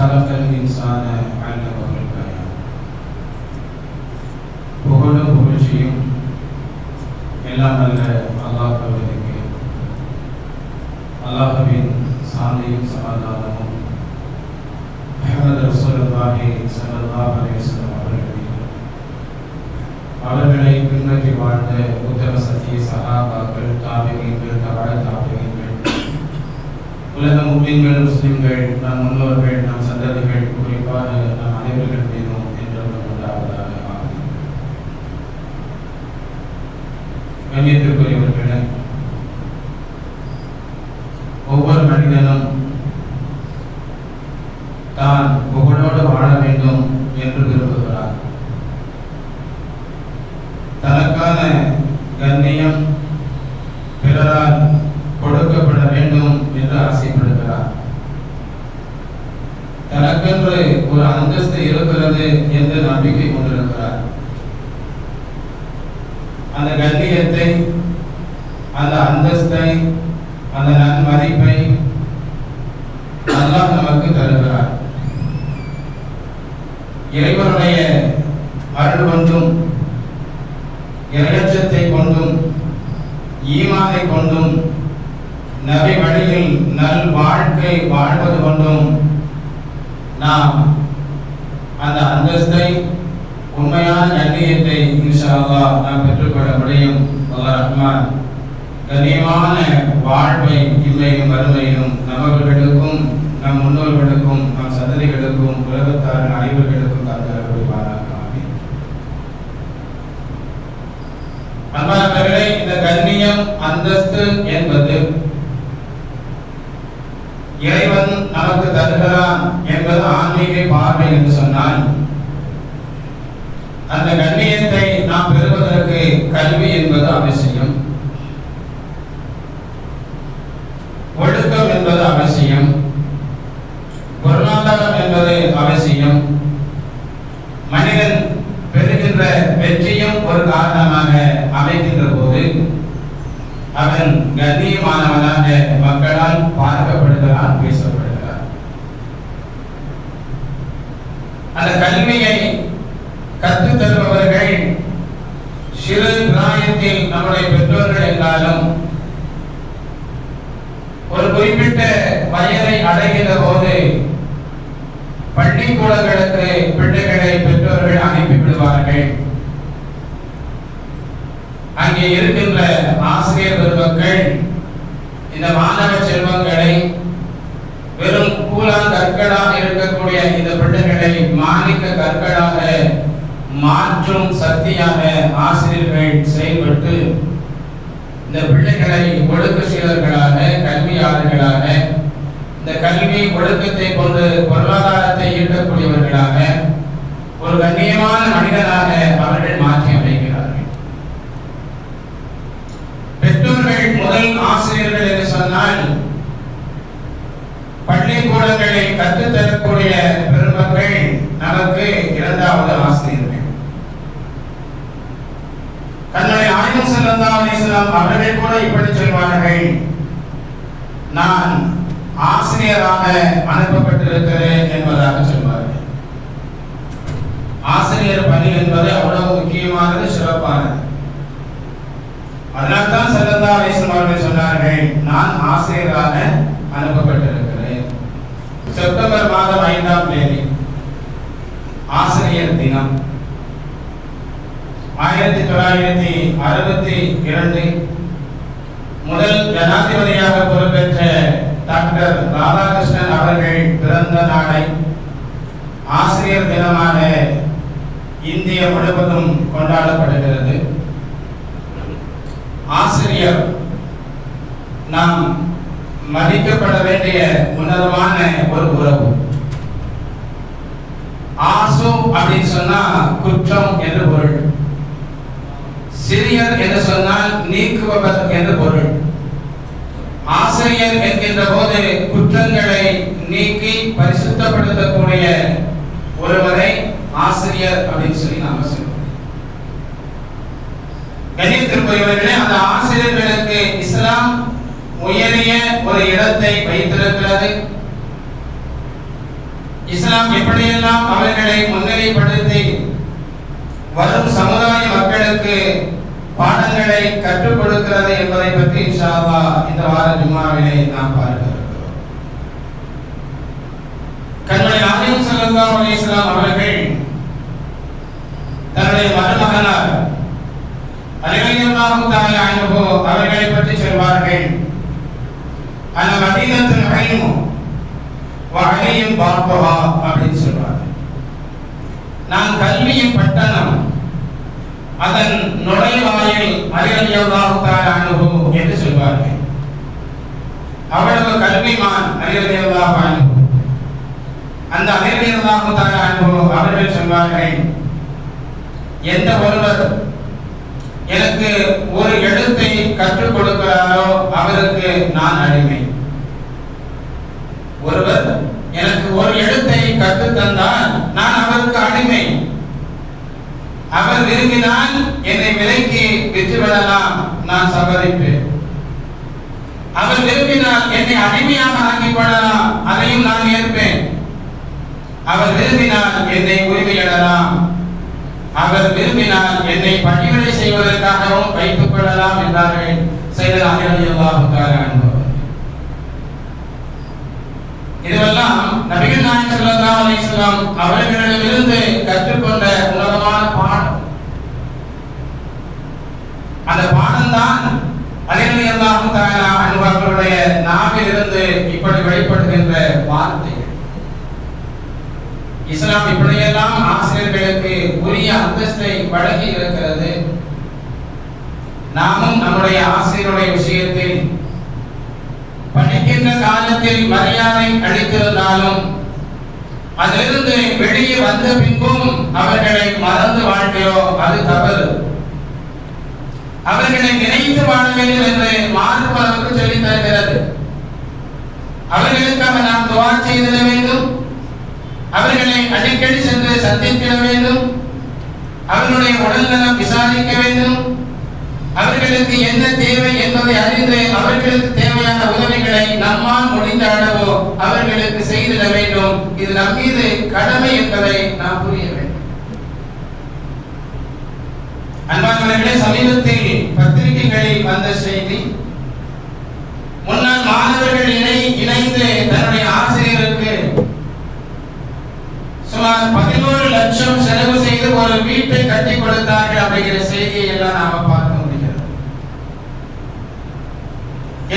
خلق الإنسان علمه البيان புகழும் புகழ்ச்சியும் எல்லாம் அல்ல அல்லாஹ் கல்வதிக்கு அல்லாஹுவின் சாந்தியும் சமாதானமும் முஹம்மது ரசூலுல்லாஹி ஸல்லல்லாஹு அலைஹி வஸல்லம் அவர்கள் மீதும் அவர்களை பின்பற்றி வாழ்ந்த உத்தம சத்திய சஹாபாக்கள் தாபிகீன்கள் தவழ தாபிகீன்கள் உலக முஸ்லிம்கள் முஸ்லிம்கள் நம் முன்னோர்கள் நம் சந்ததிகள் குறிப்பாக நம் அனைவர்கள் மீதும் என்றும் உண்டாவதாக ஆகும் கண்ணியத்திற்குரியவர்களே ஒவ்வொரு மனிதனும் தான் புகழோடு வாழ வேண்டும் என்று விரும்புகிறார் தனக்கான கண்ணியம் பிறரால் கொடுக்கப்பட வேண்டும் என்று ஆசைப்படுகிறார் தனக்கென்று ஒரு அந்தஸ்து இருக்கிறது என்று நம்பிக்கை கொண்டிருக்கிறார் அந்த கண்ணியத்தை அந்த அந்தஸ்தை அந்த நன்மதிப்பை அல்லாஹ் நமக்கு தருகிறார் இறைவனுடைய அருள் கொண்டும் இறையச்சத்தை கொண்டும் ஈமானை கொண்டும் நபி வழியில் நல் வாழ்க்கை வாழ்வது கொண்டும் நாம் அந்த அந்தஸ்தை உண்மையான கண்ணியத்தை இன்ஷா அல்லாஹ் நாம் பெற்றுக்கொள்ள முடியும். அல்லாஹ் ரஹ்மான் கண்ணியமான வாழ்வை இம்மையும் வறுமையிலும் நமர்களுக்கும் நம் முன்னோர்களுக்கும் நம் சந்ததிகளுக்கும் உலகத்தாரின் அனைவர்களுக்கும் தந்தரப்படுவாராக அன்பானவர்களே இந்த கண்ணியம் அந்தஸ்து என்பது இறைவன் நமக்கு தருகிறான் என்பது ஆன்மீக பார்வை என்று சொன்னால் அந்த கண்ணியத்தை நாம் பெறுவதற்கு கல்வி என்பது அவசியம். ஒழுக்கம் என்பது அவசியம் பொருளாதாரம் என்பது அவசியம் மனிதன் பெறுகின்ற வெற்றியும் ஒரு காரணமாக அமைகின்ற போது அவன் கண்ணியமானவனாக மக்களால் பார்க்கப்படுகிறான் பேசப்படுகிறான் அந்த கல்வியை கற்றுத் தருபவர்கள் சிறு பிராயத்தில் நம்முடைய பெற்றோர்கள் என்றாலும் ஒரு குறிப்பிட்ட வயதை அடைகின்ற போது பள்ளிக்கூடங்களுக்கு பிள்ளைகளை பெற்றோர்கள் அனுப்பி விடுவார்கள் அங்கே இருக்கின்ற ஆசிரியர் பெருமக்கள் இந்த மாணவ செல்வங்களை வெறும் கூழான் கற்களாக இருக்கக்கூடிய இந்த பிள்ளைகளை மாணிக்க கற்களாக மாற்றும் சக்தியாக ஆசிரியர்கள் செயல்பட்டு இந்த பிள்ளைகளை ஒழுக்க சீலர்களாக கல்வியாளர்களாக இந்த கல்வி ஒழுக்கத்தை கொண்டு பொருளாதாரத்தை ஈட்டக்கூடியவர்களாக ஒரு கண்ணியமான மனிதனாக அவர்கள் மாற்றி அமைக்கிறார்கள். பெற்றோர்கள் முதல் ஆசிரியர் சொன்னால் பள்ளிக்கூடங்களை கற்றுத்தரக்கூடிய பெருமக்கள் நமக்கு இரண்டாவது ஆசிரியர்கள். தன்னுடைய ஆயுதம் செல்லந்தா அலிஸ்லாம் அவர்கள் கூட இப்படி சொல்வார்கள். நான் ஆசிரியராக அனுப்பப்பட்டிருக்கிறேன் என்பதாக சொல்வார்கள். ஆசிரியர் பணி என்பது அவ்வளவு முக்கியமானது சிறப்பானது. அதனால்தான் செல்லந்தா சொன்னார்கள் நான் ஆசிரியராக அனுப்பப்பட்டிருக்கிறேன். செப்டம்பர் மாதம் ஐந்தாம் தேதி ஆசிரியர் தினம். ஆயிரத்தி தொள்ளாயிரத்தி அறுபத்தி இரண்டு முதல் ஜனாதிபதியாக பொறுப்பேற்ற டாக்டர் ராதாகிருஷ்ணன் அவர்கள் பிறந்த நாளை ஆசிரியர் தினமாக இந்திய முழுவதும் கொண்டாடப்படுகிறது ஆசிரியர் நாம் மதிக்கப்பட வேண்டிய உன்னதமான ஒரு உறவு. ஆசு அப்படின்னு சொன்னா குற்றம் என்று பொருள். சிறியர் என்று சொன்னால் நீக்குபவர் என்று பொருள். ஆசிரியர் என்கின்ற போது குற்றங்களை நீக்கி பரிசுத்தப்படுத்தக்கூடிய ஒருவரை ஆசிரியர் அப்படின்னு சொல்லி நாம சொல்றோம் கண்ணியத்திற்குரியவர்களே அந்த ஆசிரியர்களுக்கு இஸ்லாம் உயரிய ஒரு இடத்தை வைத்திருக்கிறது. இஸ்லாம் எப்படியெல்லாம் அவர்களை முன்னிலைப்படுத்தி வரும் சமுதாய மக்களுக்கு பாடங்களை கற்றுக் கொடுக்கிறது என்பதை பற்றி இன்ஷாவா இந்த வார ஜும்மாவிலே நாம் பார்க்க இருக்கிறோம் கண்மணி ஆலயம் ஸல்லல்லாஹு அலைஹி வஸல்லம் அவர்கள் தன்னுடைய மருமகனார் அலிரலியல்லாஹு தஆலா அன்ஹு அவர்களை பற்றி சொல்வார்கள். அந்த மதீனத்துல் இல்மு. வ பார்ப்பவா அப்படின்னு சொல்வார்கள் நான் கல்வியின் பட்டணம் அதன் நுழைவாயில் அலிரலியல்லாஹு அனுபவம் என்று சொல்வார்கள். அவ்வளவு கல்விமான் அலிரலியல்லாஹு அனுபவம் அந்த அலிரலியல்லாஹு அனுபவம் அவர்கள் சொல்வார்கள் எந்த ஒருவர் எனக்கு ஒரு எழுத்தை கற்றுக் கொடுக்கிறாரோ அவருக்கு நான் அடிமை. ஒருவர் எனக்கு ஒரு எழுத்தை கற்று தந்தால் நான் அவருக்கு அடிமை. அவர் விரும்பினால் என்னை விலைக்கு விற்றுவிடலாம் நான் சம்மதிப்பேன். அவர் விரும்பினால் என்னை அடிமையாக ஆக்கிக் கொள்ளலாம் அதையும் நான் ஏற்பேன். அவர் விரும்பினால் என்னை உரிமையிடலாம் அவர் விரும்பினால் என்னை பணிவிடை செய்வதற்காகவும் வைத்துக் கொள்ளலாம் என்றார்கள். செய்தல் அலிரலியல்லாஹு இதுவெல்லாம் நபிகள் நாயகம் ஸல்லல்லாஹு அலிஸ்லாம் அவர்களிடமிருந்து கற்றுக்கொண்ட உன்னதமான பாடம். அந்த பாடம் தான் அலிரலியல்லாஹு தஆலா தாயா அன்பர்களுடைய நாவிலிருந்து இப்படி வெளிப்படுகின்ற வார்த்தைகள். இஸ்லாம் இப்படியே அவர்களுக்கு உரிய அந்தஸ்தை வழங்கி இருக்கிறது. நாமும் நம்முடைய ஆசிரியருடைய விஷயத்தில் படிக்கின்ற காலத்தில் மரியாதை அளித்திருந்தாலும் அதிலிருந்து வெளியே வந்த பின்பும் அவர்களை மறந்து வாழ்கிறோம் அது தவறு. அவர்களை நினைத்து வாழ வேண்டும் என்று மார்க்கு நமக்கு சொல்லித் தருகிறது. அவர்களுக்காக நாம் துவா செய்திட வேண்டும். அவர்களை அடிக்கடி சென்று சந்தித்திட வேண்டும். அவர்களுடைய உடல்நலம் விசாரிக்க வேண்டும். அவர்களுக்கு என்ன தேவை என்பதை அறிந்து அவர்களுக்கு தேவையான உதவிகளை நம்மால் முடிந்த அளவோ அவர்களுக்கு செய்திட வேண்டும். இது நம் மீது கடமை என்பதை நாம் புரிய வேண்டும். அன்பானவர்களே சமீபத்தில் பத்திரிகைகளில் வந்த செய்தி முன்னாள் மாணவர்கள் இணை இணைந்து தன்னுடைய ஆசிரியருக்கு சுமார் பதினோரு லட்சம் செலவு செய்து ஒரு வீட்டை கட்டி கொடுத்தார்கள் அப்படிங்கிற செய்தியை எல்லாம் நாம பார்க்க முடிகிறது.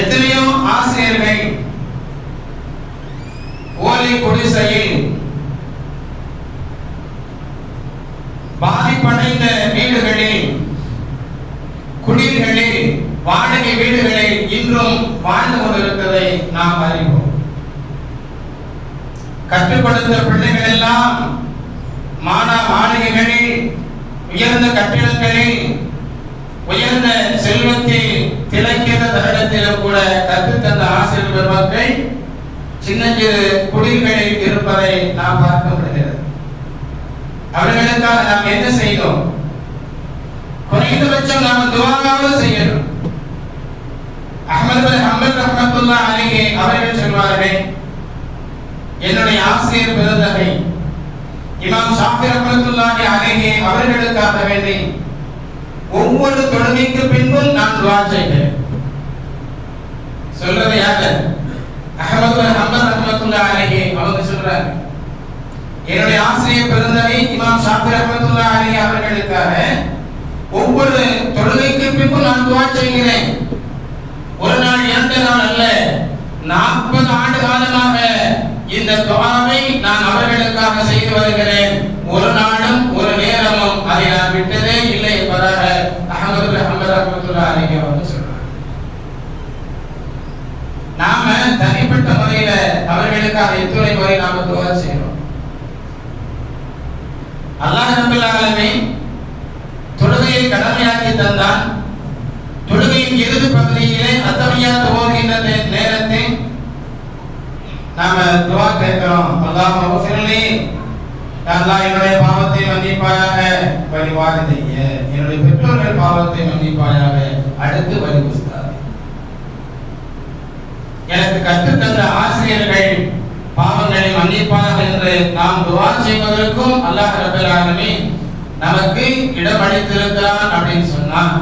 எத்தனையோ ஆசிரியர்கள் ஓலை குடிசையில் பாதிப்படைந்த வீடுகளில் குடில்களில் வாடகை வீடுகளில் இன்றும் வாழ்ந்து கொண்டிருப்பதை நாம் அறிவோம். கற்றுக்கொடுத்த பிள்ளைகள் எல்லாம் மாணா மாளிகைகளில் உயர்ந்த கட்டிடங்களில் உயர்ந்த செல்வத்தில் திளைக்கிற தருடத்திலும் கூட கற்றுத்தந்த ஆசிரியர் பெருமக்கள் சின்னஞ்சிறு குடில்களில் இருப்பதை நாம் பார்க்க முடிகிறது. அவர்களுக்காக நாம் என்ன செய்தோம்? குறைந்தபட்சம் நாம் துவாராவது செய்யணும். அஹமது பின் ஹம்பல் ரஹ்மத்துல்லாஹ் அலைஹி அவர்கள் சொல்வார்கள் என்னுடைய ஆசிரியர் பெருந்தகை இமாம் ஷாஃபி ரஹ்மத்துல்லாஹி அலைஹி அவர்களுக்காக வேண்டி ஒவ்வொரு தொழுகைக்கு பின்பும் நான் துவா செய்கிறேன் சொல்றது யாரு? அஹமது பின் ஹம்பல் ரஹ்மத்துல்லாஹி அலைஹி அவங்க சொல்றாங்க. என்னுடைய ஆசிரியர் பெருந்தகை இமாம் ஷாஃபி ரஹ்மத்துல்லாஹி அலைஹி அவர்களுக்காக ஒவ்வொரு தொழுகைக்கு பின்பும் நான் துவா செய்கிறேன். ஒரு நாள் இரண்டு நாள் அல்ல நாற்பது ஆண்டு காலமாக இந்த துவாவை நான் அவர்களுக்காக செய்து வருகிறேன். ஒரு நாளும் ஒரு நேரமும் அதை நான் விட்டதே இல்லை என்பதாக அகமது அஹமது ரஹமத்துல்லா அலிஹி வந்து சொல்றாங்க. நாம தனிப்பட்ட முறையில அவர்களுக்காக எத்துணை முறை நாம துவா செய்யறோம் அல்லாஹ் ரபுல் ஆலமே தொழுகையை கடமையாக்கி தந்தான் கேட்கிறோம் அல்லாஹ் மகஃபிர்லி அல்லாஹ் என்னுடைய பாவத்தை மன்னிப்பாயாக வழிவாரதைய என்னுடைய பெற்றோர்கள் பாவத்தை மன்னிப்பாயாக அடுத்து வழி உஸ்தாத் எனக்கு கற்றுத்தந்த ஆசிரியர்கள் பாவங்களை மன்னிப்பார்கள் என்று நாம் துவா செய்வதற்கும் அல்லாஹ் ரப்பல் ஆலமீன் நமக்கு இடமளித்திருக்கிறான் அப்படின்னு சொன்னான்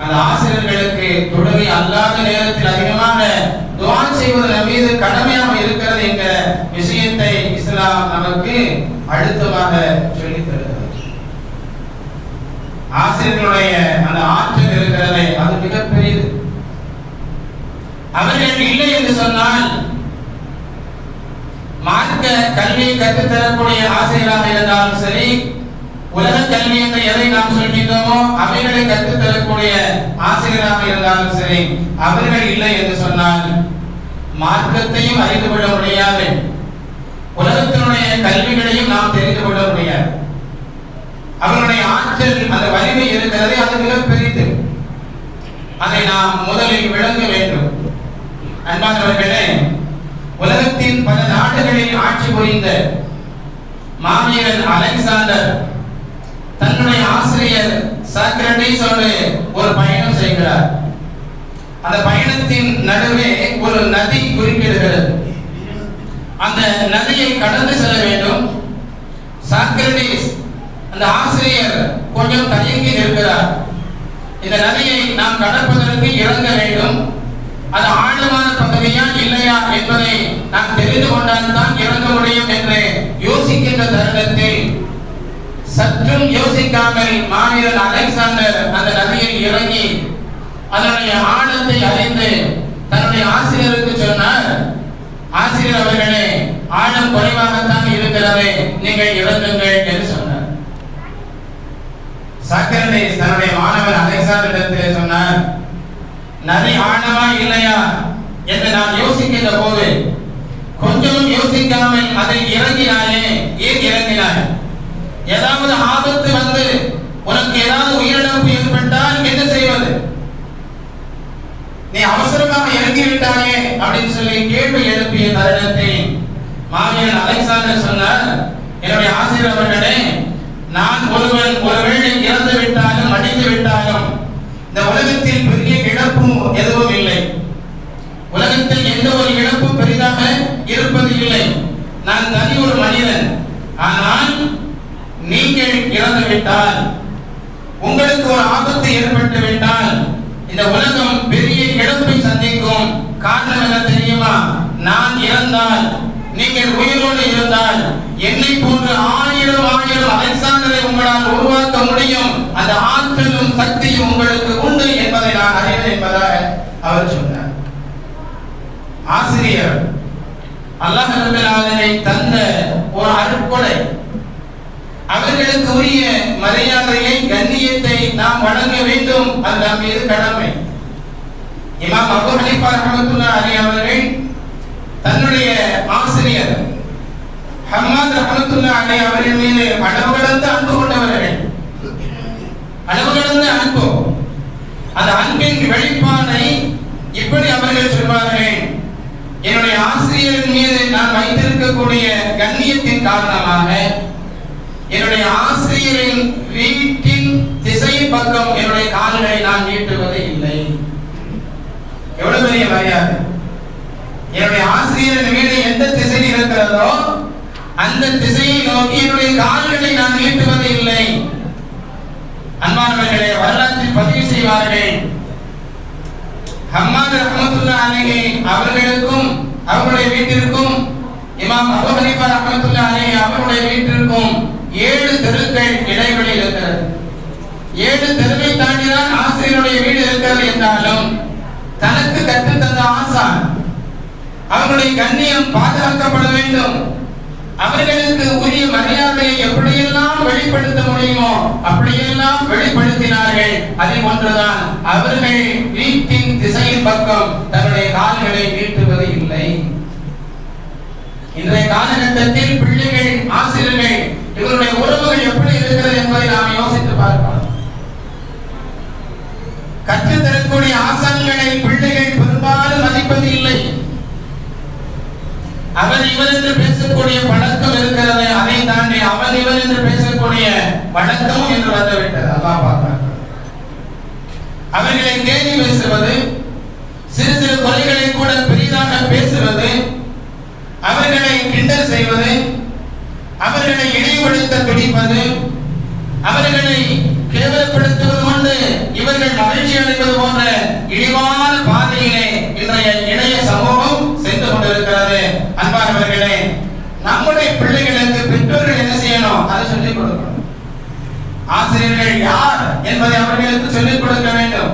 அந்த ஆசிரியர்களுக்கு தொழுகை அல்லாத நேரத்தில் அதிகமாக துவா செய்வது நம் மீது கடமையாக இருக்கிறது என்கிற விஷயத்தை இஸ்லாம் நமக்கு அழுத்தமாக சொல்லித் தருகிறது. ஆசிரியர்களுடைய அந்த ஆற்றல் இருக்கிறதே அது மிகப்பெரியது அவர்கள் இல்லை என்று சொன்னால் மார்க்க கல்வியை கற்றுத்தரக்கூடிய ஆசிரியராக இருந்தாலும் சரி உலக கல்வி என்று எதை நாம் சொல்கின்றோமோ அவைகளை கற்றுத்தரக்கூடிய ஆசிரியராக இருந்தாலும் சரி அவர்கள் இல்லை என்று சொன்னால் மார்க்கத்தையும் அறிந்து கொள்ள முடியாது. உலகத்தினுடைய கல்விகளையும் நாம் தெரிந்து கொள்ள முடியாது. அவர்களுடைய ஆற்றல் அந்த வலிமை இருக்கிறது அது மிக பெரிது. அதை நாம் முதலில் விளங்க வேண்டும். அன்பானவர்களே உலகத்தின் பல நாடுகளில் ஆட்சி புரிந்த மாவீரன் அலெக்சாண்டர் தன்னுடைய ஆசிரியர் சாக்ரட்டிஸோடு ஒரு பயணம் செய்கிறார். அந்த பயணத்தின் நடுவே ஒரு நதி குறுக்கிடுகிறது. அந்த நதியை கடந்து செல்ல வேண்டும். சாக்ரட்டிஸ் அந்த ஆசிரியர் கொஞ்சம் தயங்கி நிற்கிறார். இந்த நதியை நாம் கடப்பதற்கு இறங்க வேண்டும். அது ஆழமான பகுதியா இல்லையா என்பதை நாம் தெரிந்து கொண்டால் தான் இறங்க முடியும் என்று யோசிக்கின்ற தருணத்தில் சற்றும் யோசிக்காமல் மாவீரன் அலெக்சாண்டர் அந்த நதியில் இறங்கி அதனுடைய ஆழத்தை அறிந்து தன்னுடைய ஆசிரியருக்கு சொன்னார் ஆசிரியர் அவர்களே ஆழம் குறைவாகத்தான் இருக்கிறது நீங்கள் இறங்குங்கள் என்று சொன்னார். சாக்ரட்டிஸ் தன்னுடைய மாணவர் அலெக்சாண்டரிடத்தில் சொன்னார் நதி ஆழமா இல்லையா? என்று நான் யோசிக்கின்ற போது கொஞ்சம் யோசிக்காமல் அதை இறங்கினாயே ஏன் இறங்கினாய்? ஏதாவது ஆபத்து வந்து உனக்கு ஏதாவது உயிரிழப்பு ஏற்பட்டால் என்ன செய்வது? நீ அவசரமாக இறங்கி விட்டாயே அப்படின்னு சொல்லி கேள்வி எழுப்பிய தருணத்தில் மாவீரன் அலெக்சாண்டர் சொன்னார் என்னுடைய ஆசிரியர் அவர்களே நான் ஒருவன் ஒருவேளை இறந்து விட்டாலும் அடித்து விட்டாலும் இந்த உலகத்தில் பெரிய இழப்பும் எதுவும் இல்லை. உலகத்தில் எந்த ஒரு இழப்பும் பெரிதாக இருப்பது இல்லை. நான் தனி ஒரு மனிதன். ஆனால் நீங்கள் இறந்து விட்டால் உங்களுக்கு ஒரு ஆபத்து ஏற்பட்டு விட்டால் இந்த உலகம் பெரிய எழுப்பி சந்திக்கும் காரணம் என்ன தெரியுமா? நான் இறந்தால் நீங்கள் உயிரோடு இருந்தால் என்னை போன்ற ஆயிரம் ஆயிரம் அலெக்சாண்டரை உங்களால் உருவாக்க முடியும். அந்த ஆற்றலும் சக்தியும் உங்களுக்கு உண்டு என்பதை நான் அறிவேன் என்பதாக அவர் சொன்னார். ஆசிரியர் அல்லாஹ் தந்த ஒரு அருட்கொடை. அவர்களுக்கு உரிய மரியாதையை கண்ணியத்தை நாம் வழங்க வேண்டும். அது நம் மீது கடமை. இமாம் அபு ஹனீஃபா ரஹ்மத்துல்லாஹி அலைஹி அவர்கள் தன்னுடைய ஆசிரியர் ஹம்மாத் ரஹ்மத்துல்லாஹி அலைஹி அவர்கள் மீது அளவு கடந்த அன்பு கொண்டவர்கள். அளவு கடந்த அன்பு. அந்த அன்பின் வெளிப்பாடை இப்படி அவர்கள் சொல்வார்கள். என்னுடைய ஆசிரியரின் மீது நான் வைத்திருக்கக்கூடிய கண்ணியத்தின் காரணமாக என்னுடைய ஆசிரியரின் வீட்டின் திசை பக்கம் என்னுடைய கால்களை நான் நீட்டுவதை எவ்வளவு பெரிய மரியாதை என்னுடைய ஆசிரியர் வீடு எந்த திசையில் இருக்கிறதோ அந்த திசையை நோக்கி என்னுடைய கால்களை நான் நீட்டுவது இல்லை. அன்பானவர்களே வரலாற்றில் பதிவு செய்வார்கள். ஹம்மாத் ரஹமத்துல்லா அலைஹி அவர்களுக்கும் அவருடைய வீட்டிற்கும் இமாம் அபு ஹனீஃபா ரஹமத்துல்லா அலைஹி அவருடைய வீட்டிற்கும் ஏழு தெருக்கள் இடைவெளி இருக்கிறது. ஏழு தெருவை தாண்டிதான் ஆசிரியருடைய வீடு இருக்கிறது என்றாலும் தனக்கு கற்றுத் தந்த ஆசான். அவர்களுடைய கண்ணியம் பாதுகாக்கப்பட வேண்டும். அவர்களுக்கு உரிய மரியாதையை எப்படியெல்லாம் வெளிப்படுத்த முடியுமோ அப்படியெல்லாம் வெளிப்படுத்தினார்கள். அதில் ஒன்றுதான் அவர்கள் வீட்டின் திசையின் பக்கம் தன்னுடைய கால்களை நீட்டுவது இல்லை. இன்றைய காலகட்டத்தில் பிள்ளைகள் ஆசிரியர்கள் இவருடைய உறவுகள் எப்படி இருக்கிறது என்பதை நாம் யோசித்து பார்க்கலாம் கற்றுத் தரக்கூடிய ஆசான்களை பிள்ளைகள் பெரும்பாலும் மதிப்பது இல்லை அவர் இவர் என்று பேசக்கூடிய பழக்கம் இருக்கிறது அதை தாண்டி அவர் இவர் என்று பேசக்கூடிய வழக்கமும் என்று வந்துவிட்டது. அதான் பார்க்கிறார் அவர்களை கேலி பேசுவது சிறு சிறு கொலைகளை கூட பெரிதாக பேசுவது அவர்களை கிண்டல் செய்வது அவர்களை இழிவுபடுத்த துடிப்பது அவர்களை கேவலப்படுத்துவது கொண்டு இவர்கள் மகிழ்ச்சி அடைவது போன்ற இழிவான பாதையிலே இன்றைய அன்பானவர்களே நம்முடைய பிள்ளைகளுக்கு பெற்றோர்கள் என்ன செய்யணும்? அதை சொல்லிக் கொடுக்கணும். ஆசிரியர்கள் யார் என்பதை அவர்களுக்கு சொல்லிக் கொடுக்க வேண்டும்.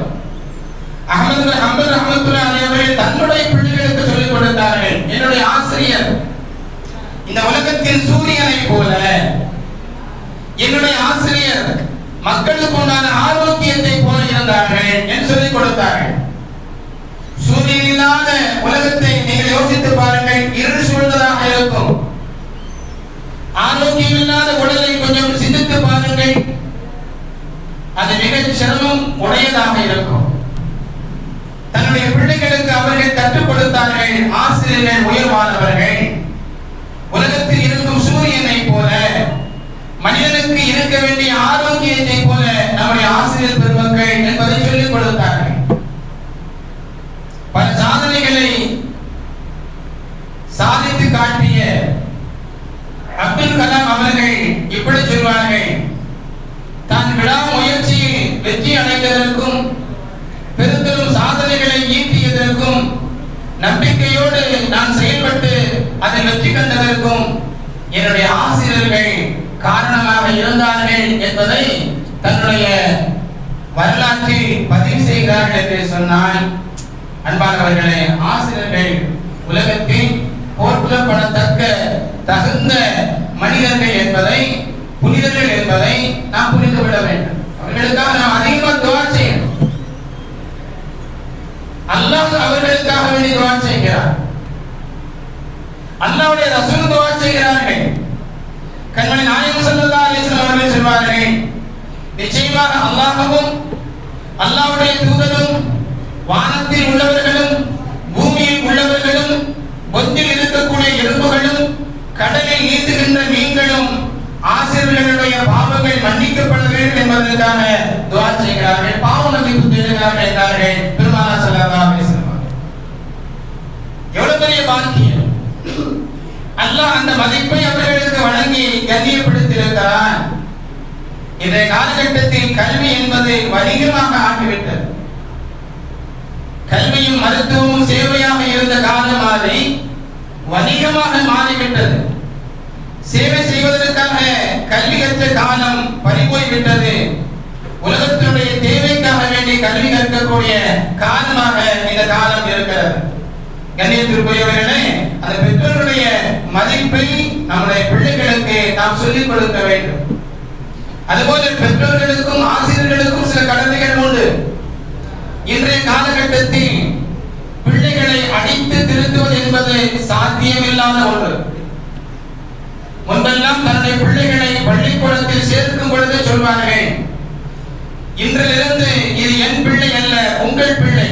அகமது அகமது ரஹமத்துல்லா அவர்கள் தன்னுடைய பிள்ளைகளுக்கு சொல்லிக் கொடுத்தார்கள். என்னுடைய ஆசிரியர் இந்த உலகத்தின் சூரியனை போல என்னுடைய ஆசிரியர் மக்களுக்கு உண்டான ஆரோக்கியத்தை போல இருந்தார்கள் என்று சொல்லிக் கொடுத்தார்கள். சூரியன் இல்லாத உலகத்தை நீங்கள் யோசித்து பாருங்கள். இருள் சூழ்ந்ததாக இருக்கும். ஆரோக்கியம் இல்லாத உடலை கொஞ்சம் சிந்தித்து பாருங்கள். அது மிக சிரமம் உடையதாக இருக்கும். தன்னுடைய பிள்ளைகளுக்கு அவர்கள் கற்றுக் கொடுத்தார்கள். ஆசிரியர்கள் உயர்வானவர்கள். உலகத்தில் இருக்கும் சூரியனை போல மனிதனுக்கு இருக்க வேண்டிய ஆரோக்கியத்தை போல நம்முடைய ஆசிரியர் பெருமக்கள் என்பதை சொல்லிக் கொடுத்தார்கள் பல சாதனைகளை சாதித்து காட்டிய அப்துல் கலாம் அவர்கள் இப்படி சொல்வார்கள் தான் விடாமுயற்சியில் வெற்றி அடைந்ததற்கும் பெருந்தெரும் சாதனைகளை ஈட்டியதற்கும் நம்பிக்கையோடு நான் செயல்பட்டு அதில் வெற்றி கண்டதற்கும் என்னுடைய ஆசிரியர்கள் காரணமாக இருந்தார்கள் என்பதை தன்னுடைய வரலாற்றில் பதிவு செய்கிறார்கள் என்று சொன்னால் அன்பானவர்களே ஆசிரியர்கள் உலகத்தில் போற்றப்படத்தக்க தகுந்த மனிதர்கள் என்பதை புனிதர்கள் என்பதை நாம் புரிந்துவிட வேண்டும். அவர்களுக்காக நாம் அதிகமாக துவா செய்யணும். அல்லாஹ் அவர்களுக்காக வேண்டி துவா செய்கிறார். அல்லாவுடைய ரசூல் துவா செய்கிறார்கள். கண்மணி நாயகம் ஸல்லல்லாஹு அலைஹி வஸல்லம் அவர்கள் சொல்வார்கள் நிச்சயமாக அல்லாஹவும் அல்லாவுடைய தூதரும் வானத்தில் உள்ளவர்களும் பூமியில் உள்ளவர்களும் பொந்தில் இருக்கக்கூடிய எறும்புகளும் கடலில் நீந்துகின்ற மீன்களும் ஆசிரியர்களுடைய பாவங்கள் மன்னிக்கப்பட வேண்டும் என்பதற்காக துவா செய்கிறார்கள். பாவ மன்னிப்பு தேடுகிறார்கள் என்றார்கள் பெருமானா ஸல்லல்லாஹு அலைஹி வஸல்லம் எவ்வளவு பெரிய பாக்கியம். அல்லாஹ் அந்த மதிப்பை அவர்களுக்கு வழங்கி கண்ணியப்படுத்தியிருக்கிறான். இன்றைய காலகட்டத்தில் கல்வி என்பது வணிகமாக ஆகிவிட்டது. கல்வியும் மருத்துவமும் சேவையாக இருந்த காலம் மாறி வணிகமாக மாறிவிட்டது. சேவை செய்வதற்காக கல்வி கற்ற காலம் பறிபோய்விட்டது. உலகத்தினுடைய தேவைக்காக வேண்டி கல்வி கற்கக்கூடிய காலமாக இந்த காலம் இருக்கிறது. கண்ணியத்திற்குரியவர்களே அந்த பெற்றோருடைய மதிப்பை நம்முடைய பிள்ளைகளுக்கு நாம் சொல்லிக் கொடுக்க வேண்டும். அதுபோல பெற்றோர்களுக்கும் ஆசிரியர்களுக்கும் சில கடமைகள் உண்டு. இன்றைய காலகட்டத்தில் பிள்ளைகளை அடித்து திருத்துவது என்பது சாத்தியமில்லாத ஒன்று. முன்பெல்லாம் தன்னுடைய பிள்ளைகளை பள்ளிக்கூடத்தில் சேர்க்கும் பொழுது சொல்வார்கள் இன்றிலிருந்து இது என் பிள்ளை அல்ல உங்கள் பிள்ளை.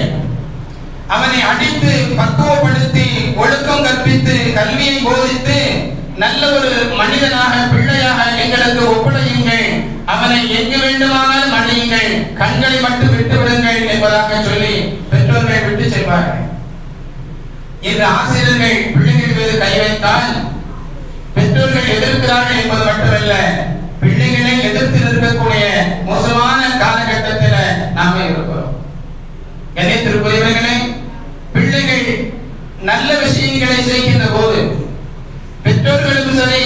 அவனை அடித்து பக்குவப்படுத்தி ஒழுக்கம் கற்பித்து கல்வியை போதித்து நல்ல ஒரு மனிதனாக பிள்ளையாக எங்களுக்கு ஒப்படையுங்கள். அவனை எங்கு வேண்டுமானாலும் அணியுங்கள். கண்களை மட்டும் விட்டு விடுங்கள் என்பதாக சொல்லி பெற்றோர்கள் விட்டு செல்வார்கள். இன்று ஆசிரியர்கள் பிள்ளைகள் மீது கை வைத்தால் பெற்றோர்கள் எதிர்க்கிறார்கள் என்பது மட்டுமல்ல பிள்ளைகளை எதிர்த்து இருக்கக்கூடிய மோசமான காலகட்டம் நாம இருக்கிறோம் கணித்திருப்பவர்களே பிள்ளைகள் நல்ல விஷயங்களை செய்கின்ற போது பெற்றோர்களும் சரி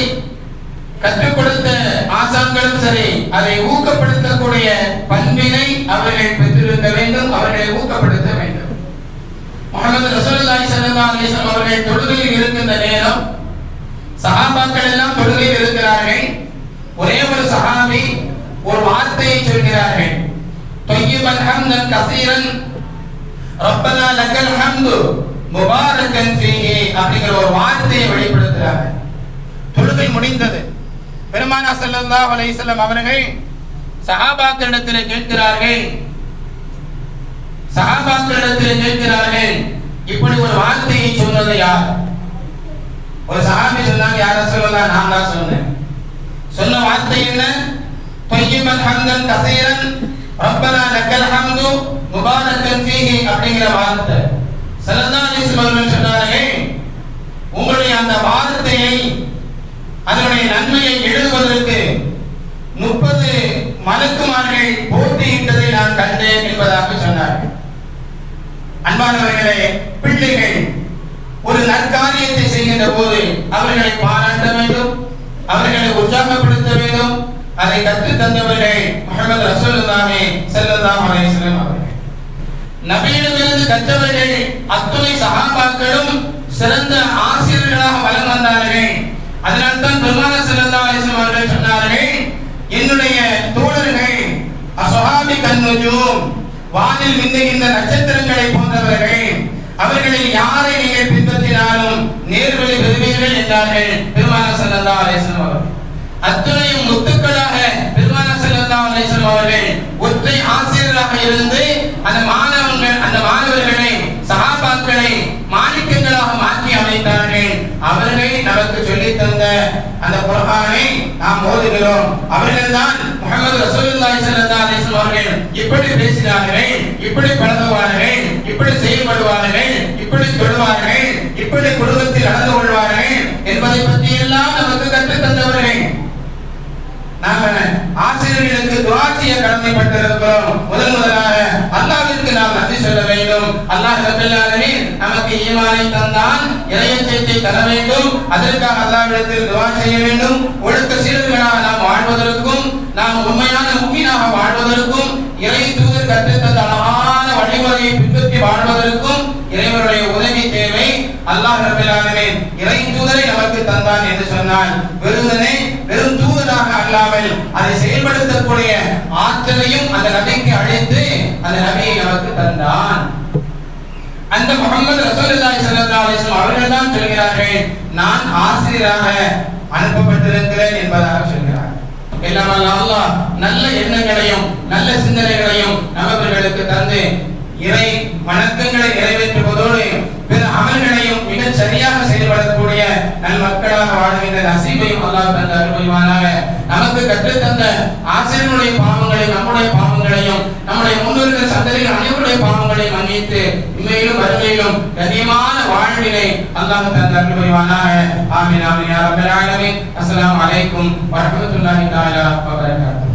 கற்றுக் கொடுத்த ஆசான்களும் சரி அதை ஊக்கப்படுத்தக்கூடிய பண்பினை அவர்கள் பெற்றிருக்க வேண்டும் அவர்களை ஊக்கப்படுத்த வேண்டும். முகமது ரசூலுல்லாஹி ஸல்லல்லாஹு அலைஹி அவர்கள் தொழுகையில் இருக்கின்ற நேரம் சகாபாக்கள் எல்லாம் தொழுகையில் இருக்கிறார்கள். ஒரே ஒரு சகாபி ஒரு வார்த்தையை சொல்கிறார்கள். தொய்யிபன் ஹம்தன் கசீரன் ரப்பனா லக்கல் ஹம்து. முபாரக்கன் ஃபீஹி அப்படிங்கிற ஒரு வார்த்தையை வெளிப்படுத்துறாங்க. தொழுகை முடிந்தது. பெருமானா ஸல்லல்லாஹு அலைஹி வஸல்லம் அவர்கள் சஹாபாக்களிடத்தில் கேட்கிறார்கள். சஹாபாக்களிடத்தில் கேட்கிறார்கள் இப்படி ஒரு வார்த்தையை சொன்னது யார்? ஒரு சஹாபி சொன்னாங்க யார சொல்லலாம் நான் தான் சொன்னேன். சொன்ன வார்த்தை என்ன? தொய்யிபன் ஹம்தன் கசீரன் ரப்பனா லக்கல் ஹம்து முபாரக்கன் ஃபீஹி அப்படிங்கிற வார்த்தை. ஸல்லல்லாஹு அலைஹி உங்களுடைய அந்த வார்த்தையை அதனுடைய நன்மையை எழுதுவதற்கு முப்பது மலக்குமார்கள் போட்டியிட்டதை நான் கண்டேன் என்பதாக சொன்னார்கள். அன்பானவர்களே பிள்ளைகள் ஒரு நற்காரியத்தை செய்கின்ற போது அவர்களை பாராட்ட வேண்டும் அவர்களை உற்சாகப்படுத்த வேண்டும். அதை கற்று தந்தவர்கள் முஹம்மது ரசூலுல்லாஹி ஸல்லல்லாஹு அலைஹி வஸல்லம் அவர்கள். நபியிடமிருந்து கற்றவர்கள் அத்துணை சகாபாக்களும் சிறந்த ஆசிரியர்களாக வலம் வந்தார்கள். அதனால்தான் பெருமான சிறந்த அலிஸ்லாம் அவர்கள் சொன்னார்கள் என்னுடைய தோழர்கள் அசுஹாபி கண்ணுஜூம் வானில் மின்னுகின்ற நட்சத்திரங்களை போன்றவர்கள் அவர்களில் யாரை நீங்கள் பின்பற்றினாலும் நேர்களை பெறுவீர்கள் என்றார்கள் பெருமான செல்லல்லா அலிஸ்லாம் அவர்கள். அத்துணையும் முத்துக்களாக பெருமான செல்லல்லா அலிஸ்லாம் அவர்கள் ஒற்றை ஆசிரியராக இருந்து அந்த மாணவ மாணவர்களை சகாபாக்களை மாணிக்கங்களாக மாற்றி அமைத்தார்கள். அவர்கள் நமக்கு சொல்லி தந்த அந்த குர்ஆனை நாம் ஓதுகிறோம். அவர்கள் தான் முகமது ரசூலுல்லாஹி ஸல்லல்லாஹு அலைஹி வஸல்லம் அவர்கள். இப்படி பேசினார்கள் இப்படி பழகுவார்கள் இப்படி செயல்படுவார்கள் இப்படி தொழுவார்கள் இப்படி குடும்பத்தில் நடந்து கொள்வார்கள் என்பதை பற்றி எல்லாம் நமக்கு கற்றுத் தந்தவர்கள். நாங்கள் ஆசிரியர்களுக்கு துவா செய்ய கடமைப்பட்டிருக்கிறோம் முதல் முதலாக அல்லாவிற்கு நாம் நன்றி சொல்ல வேண்டும். அல்லாஹ் ரப்பல் நமக்கு ஈமானை தந்தான் இறையச்சத்தை தர வேண்டும். அதற்காக அல்லாவிடத்தில் துவா செய்ய வேண்டும். ஒழுக்க சீரர்களாக நாம் வாழ்வதற்கும் நாம் உண்மையான உண்மையாக வாழ்வதற்கும் இறை தூதர் கற்றுத்தந்த அழகான வழிமுறையை பின்பற்றி வாழ்வதற்கும் இறைவனுடைய உதவி தேவை. அல்லாஹ் ரபிலானவே இறை தூதரை நமக்கு தந்தான் என்று சொன்னால் வெறுமனே வெறும் தூதராக அல்லாமல் அதை செயல்படுத்தக்கூடிய ஆற்றலையும் அந்த நபிக்கு அழைத்து அந்த நபியை நமக்கு தந்தான். அந்த முகமது ரசூலுல்லாஹி ஸல்லல்லாஹு அலைஹி வஸல்லம் அவர்கள் தான் சொல்கிறார்கள் நான் ஆசிரியராக அனுப்பப்பட்டிருக்கிறேன் என்பதாக சொல்கிறார். எல்லாம் அல்லாஹ் நல்ல எண்ணங்களையும் நல்ல சிந்தனைகளையும் நமவர்களுக்கு தந்து இறை வணக்கங்களை நிறைவேற்றுவதோடு பிற அமல்களையும் மிக சரியாக செயல்படக்கூடிய நல் மக்களாக வாழ்கின்ற நசீபையும் அல்லாஹ் தந்த அருள்புரிவானாக நமக்கு கற்றுத்தந்த ஆசிரியர்களுடைய பாவங்களையும் நம்முடைய பாவங்களையும் நம்முடைய முன்னோர்கள் சந்ததிகள் அனைவருடைய பாவங்களையும் மன்னித்து உண்மையிலும் வறுமையிலும் கண்ணியமான வாழ்வினை அல்லாஹ் தந்த அருள்புரிவானாக ஆமீன் ஆமீன் ரப்பல் ஆலமீன். அஸ்ஸலாமு அலைக்கும் வரஹ்மத்துல்லாஹி தஆலா வபரகாத்துஹு